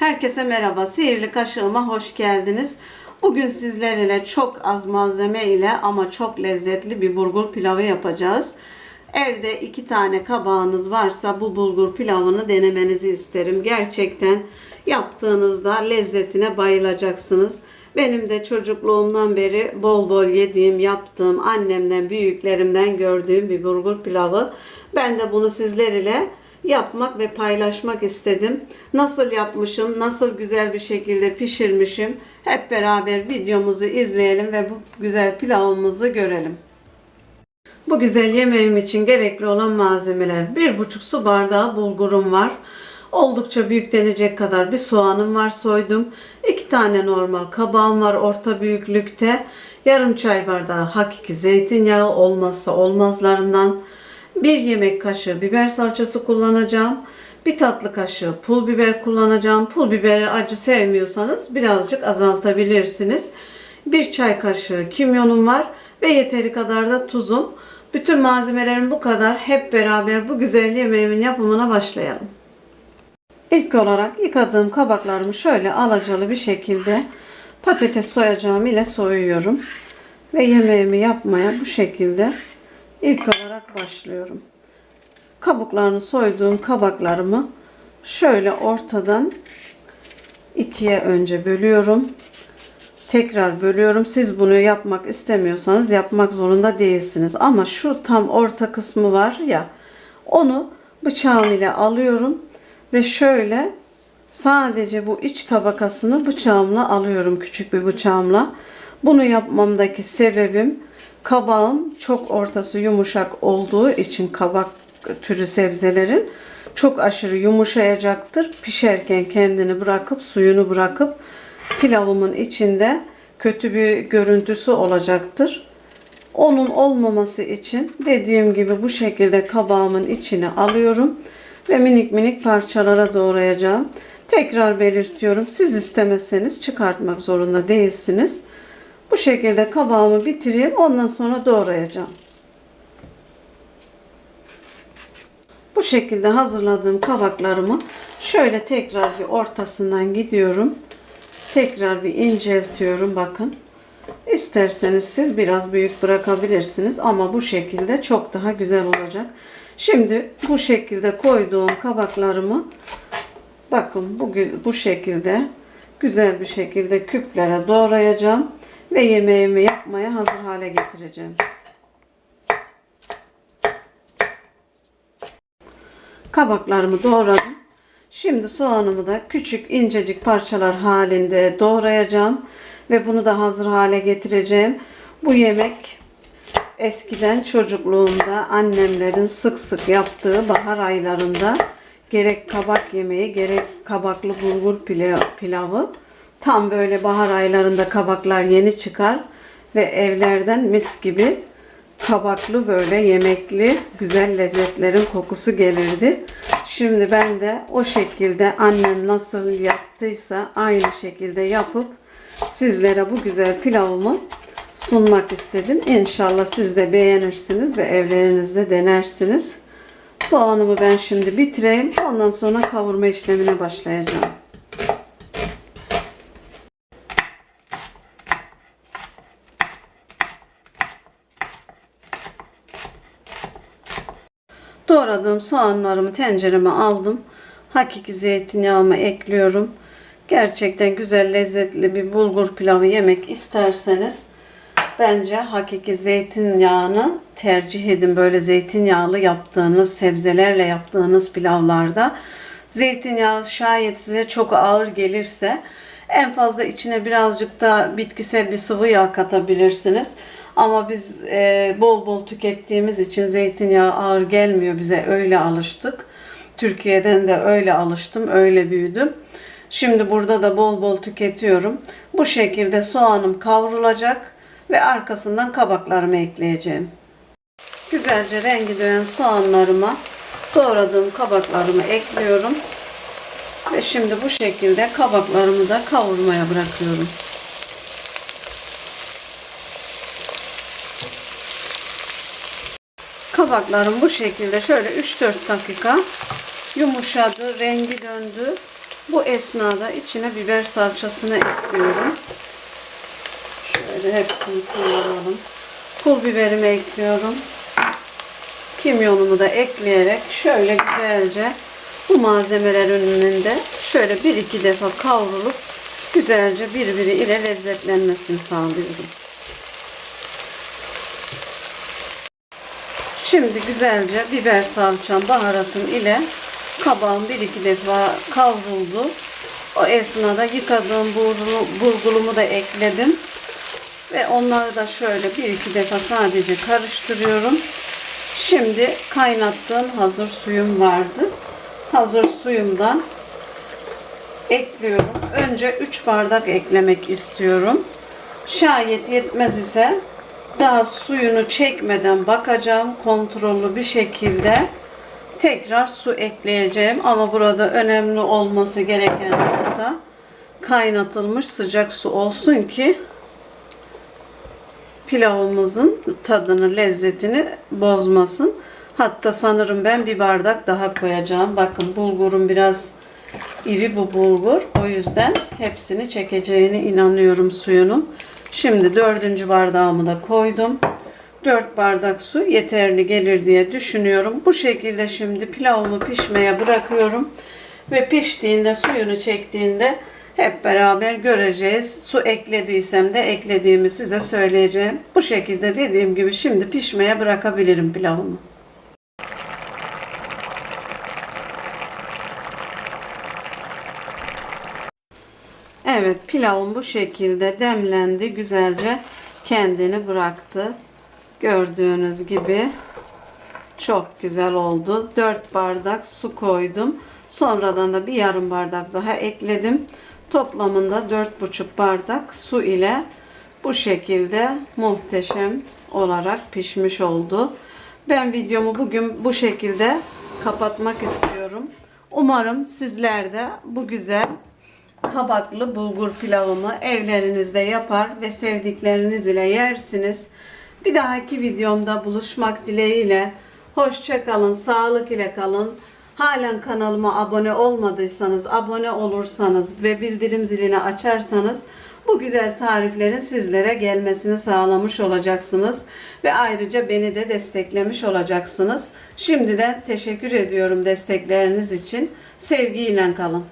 Herkese merhaba. Sihirli kaşığıma hoş geldiniz. Bugün sizlerle çok az malzeme ile ama çok lezzetli bir bulgur pilavı yapacağız. Evde iki tane kabağınız varsa bu bulgur pilavını denemenizi isterim. Gerçekten yaptığınızda lezzetine bayılacaksınız. Benim de çocukluğumdan beri bol bol yediğim, yaptığım, annemden, büyüklerimden gördüğüm bir bulgur pilavı. Ben de bunu sizler ile yapmak ve paylaşmak istedim. Nasıl yapmışım, nasıl güzel bir şekilde pişirmişim. Hep beraber videomuzu izleyelim ve bu güzel pilavımızı görelim. Bu güzel yemeğim için gerekli olan malzemeler 1,5 su bardağı bulgurum var. Oldukça büyük denecek kadar bir soğanım var soydum. 2 tane normal kabağım var orta büyüklükte. Yarım çay bardağı hakiki zeytinyağı olmazsa olmazlarından. 1 yemek kaşığı biber salçası kullanacağım. Bir tatlı kaşığı pul biber kullanacağım. Pul biberi acı sevmiyorsanız birazcık azaltabilirsiniz. Bir çay kaşığı kimyonum var ve yeteri kadar da tuzum. Bütün malzemelerim bu kadar. Hep beraber bu güzel yemeğimin yapımına başlayalım. İlk olarak yıkadığım kabaklarımı şöyle alacalı bir şekilde patates soyacağım ile soyuyorum. Ve yemeğimi yapmaya bu şekilde ilk olarak başlıyorum. Kabuklarını soyduğum kabaklarımı şöyle ortadan ikiye önce bölüyorum. Tekrar bölüyorum. Siz bunu yapmak istemiyorsanız yapmak zorunda değilsiniz. Ama şu tam orta kısmı var ya onu bıçağım ile alıyorum ve şöyle sadece bu iç tabakasını bıçağımla alıyorum küçük bir bıçağımla. Bunu yapmamdaki sebebim kabağım çok ortası yumuşak olduğu için kabak türü sebzelerin çok aşırı yumuşayacaktır. Pişerken kendini bırakıp suyunu bırakıp pilavımın içinde kötü bir görüntüsü olacaktır. Onun olmaması için dediğim gibi bu şekilde kabağımın içine alıyorum ve minik minik parçalara doğrayacağım. Tekrar belirtiyorum. Siz istemezseniz çıkartmak zorunda değilsiniz. Bu şekilde kabağımı bitireyim. Ondan sonra doğrayacağım. Bu şekilde hazırladığım kabaklarımı şöyle tekrar bir ortasından gidiyorum. Tekrar bir inceltiyorum bakın. İsterseniz siz biraz büyük bırakabilirsiniz ama bu şekilde çok daha güzel olacak. Şimdi bu şekilde koyduğum kabaklarımı bakın bu, bu şekilde güzel bir şekilde küplere doğrayacağım ve yemeğimi yapmaya hazır hale getireceğim. Kabaklarımı doğradım. Şimdi soğanımı da küçük incecik parçalar halinde doğrayacağım ve bunu da hazır hale getireceğim. Bu yemek eskiden çocukluğumda annemlerin sık sık yaptığı bahar aylarında gerek kabak yemeği gerek kabaklı bulgur pilavı tam böyle bahar aylarında kabaklar yeni çıkar ve evlerden mis gibi kabaklı böyle yemekli güzel lezzetlerin kokusu gelirdi. Şimdi ben de o şekilde annem nasıl yaptıysa aynı şekilde yapıp sizlere bu güzel pilavımı sunmak istedim. İnşallah siz de beğenirsiniz ve evlerinizde denersiniz. Soğanımı ben şimdi bitireyim. Ondan sonra kavurma işlemine başlayacağım. Doğradığım soğanlarımı tencereme aldım. Hakiki zeytinyağımı ekliyorum. Gerçekten güzel lezzetli bir bulgur pilavı yemek isterseniz bence hakiki zeytinyağını tercih edin. Böyle zeytinyağlı yaptığınız, sebzelerle yaptığınız pilavlarda zeytinyağı şayet size çok ağır gelirse en fazla içine birazcık da bitkisel bir sıvı yağ katabilirsiniz. Ama biz e, bol bol tükettiğimiz için zeytinyağı ağır gelmiyor bize öyle alıştık. Türkiye'den de öyle alıştım, öyle büyüdüm. Şimdi burada da bol bol tüketiyorum. Bu şekilde soğanım kavrulacak ve arkasından kabaklarımı ekleyeceğim. Güzelce rengi dönen soğanlarıma doğradığım kabaklarımı ekliyorum. Ve şimdi bu şekilde kabaklarımı da kavurmaya bırakıyorum. Kabaklarım bu şekilde şöyle 3-4 dakika yumuşadı, rengi döndü. Bu esnada içine biber salçasını ekliyorum. Şöyle hepsini kullanalım. Pul biberimi ekliyorum. Kimyonumu da ekleyerek şöyle güzelce bu malzemelerin önünde şöyle bir iki defa kavrulup güzelce birbiri ile lezzetlenmesini sağlıyorum. Şimdi güzelce biber salçam, baharatım ile kabağım bir iki defa kavruldu. O esnada yıkadığım bulguru- bulgurumu da ekledim. Ve onları da şöyle bir iki defa sadece karıştırıyorum. Şimdi kaynattığım hazır suyum vardı. Hazır suyumdan ekliyorum. Önce 3 bardak eklemek istiyorum. Şayet yetmez ise daha suyunu çekmeden bakacağım kontrollü bir şekilde tekrar su ekleyeceğim ama burada önemli olması gereken nokta kaynatılmış sıcak su olsun ki pilavımızın tadını, lezzetini bozmasın. Hatta sanırım ben bir bardak daha koyacağım. Bakın bulgurum biraz iri bu bulgur. O yüzden hepsini çekeceğine inanıyorum suyunun. Şimdi dördüncü bardağımı da koydum. 4 bardak su yeterli gelir diye düşünüyorum. Bu şekilde şimdi pilavımı pişmeye bırakıyorum. Ve piştiğinde suyunu çektiğinde hep beraber göreceğiz. Su eklediysem de eklediğimi size söyleyeceğim. Bu şekilde dediğim gibi şimdi pişmeye bırakabilirim pilavımı. Evet pilavım bu şekilde demlendi. Güzelce kendini bıraktı. Gördüğünüz gibi çok güzel oldu. 4 bardak su koydum. Sonradan da bir yarım bardak daha ekledim. Toplamında 4,5 bardak su ile bu şekilde muhteşem olarak pişmiş oldu. Ben videomu bugün bu şekilde kapatmak istiyorum. Umarım sizler de bu güzel kabaklı bulgur pilavımı evlerinizde yapar ve sevdikleriniz ile yersiniz. Bir dahaki videomda buluşmak dileğiyle hoşça kalın, sağlık ile kalın. Halen kanalıma abone olmadıysanız, abone olursanız ve bildirim zilini açarsanız bu güzel tariflerin sizlere gelmesini sağlamış olacaksınız ve ayrıca beni de desteklemiş olacaksınız. Şimdiden teşekkür ediyorum destekleriniz için. Sevgiyle kalın.